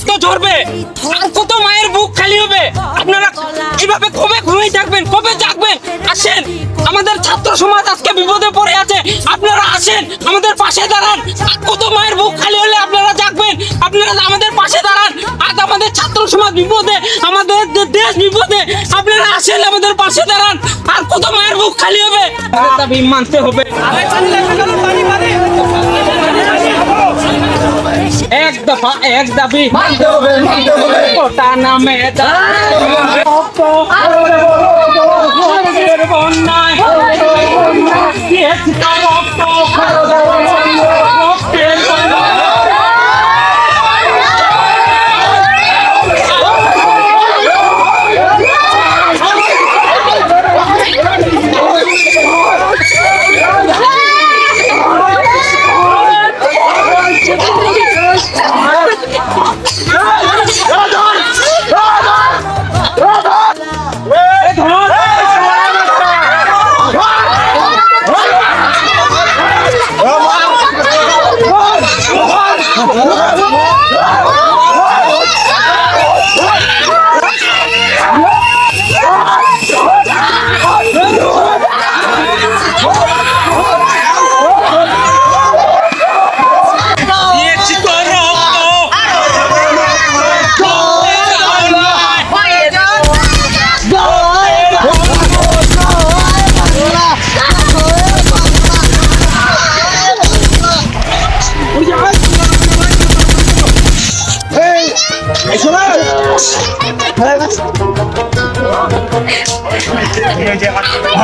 রক্ত ঝরবে, আর কত মায়ের বুক খালি হবে। আপনারা এইভাবে কবে ঘুমিয়ে থাকবেন, কবে জাগবেন? আসেন, আমাদের ছাত্র সমাজ আজকে বিপদে পড়ে আছে। আপনারা আসেন, আমাদের পাশে দাঁড়ান। কত মায়ের বুক খালি হলে আপনারা জাগবেন? আপনারা আমাদের পাশে দাঁড়ান। আজ আমাদের ছাত্র সমাজ বিপদে, আমাদের দেশ বিপদে। আপনারা আসেন, আমাদের পাশে দাঁড়ান। আর কত মায়ের বুক খালি হবে? মানতে হবে। এক দফা এক দাবি। ওটা নামে বন্যায়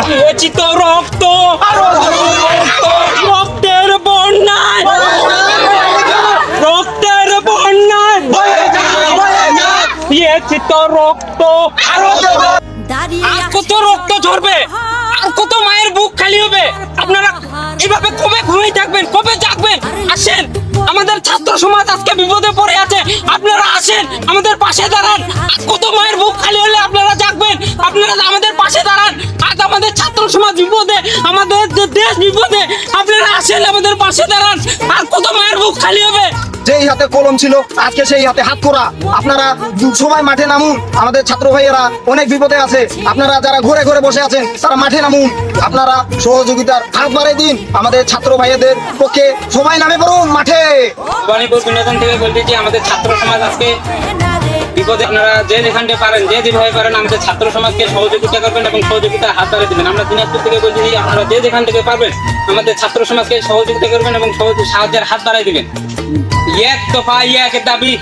দিয়েছি তো রক্ত রক্তের বন্যায়। রক্তের বন্যায়। দিয়েছি তো রক্ত। আর কত রক্ত ঝরবে? আর কত মায়ের বুক খালি হবে? আপনারা এভাবে কবে ঘুমিয়ে থাকবেন? কবে জাগবেন? আসেন। আমাদের ছাত্র সমাজ আজকে বিপদে পড়ে আছে। আপনারা আসেন, আমাদের পাশে দাঁড়ান। কত মায়ের বুক খালি হলে আপনারা জাগবেন। আপনারা আমাদের পাশে সমাজ বিপদে আমাদের দেশ বিপদে আপনারা আসেন আমাদের পাশে দাঁড়ান আর কত মায়ের বুক খালি হবে? যেই হাতে কলম ছিল আজকে সেই হাতে হাত করা আপনারা সবাই মাঠে নামুন আমাদের ছাত্র ভাইয়েরা অনেক বিপদে আছে। আপনারা যারা ঘরে ঘরে বসে আছেন তারা মাঠে নামুন। আপনারা সহযোগিতার হাত বাড়াই দিন আমাদের ছাত্র ভাইয়েদের পক্ষে সবাই নামে পড়ুন মাঠে। বিনোদন থেকে বলতেছি আমাদের ছাত্র সমাজ আজকে বিপদে আপনারা যে যেখানটা পারেন যে যেভাবে পারেন আমাদের ছাত্র সমাজকে সহযোগিতা করবেন এবং সহযোগিতা হাত বাড়িয়ে দেবেন। আমরা দিনাজপুর থেকে বলতেছি আপনারা যে যেখান থেকে পারবেন আমাদের ছাত্র সমাজকে সহযোগিতা করবেন এবং সাহায্যের হাত বাড়িয়ে দিবেন। এক দফা এক দাবি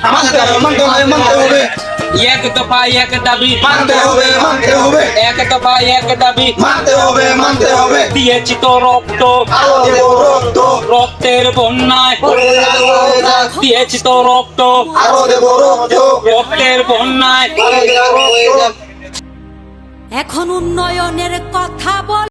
এক দফা এক দাবি মানতে হবে মানতে হবে। এক দফা এক দাবি মানতে হবে মানতে হবে। দিয়েছি তো রক্ত। রক্ত। রক্তের বন্যায়। দিয়েছি তো রক্ত। আরও দেব রক্ত। রক্তের বন্যায়। এখন উন্নয়নের কথা বল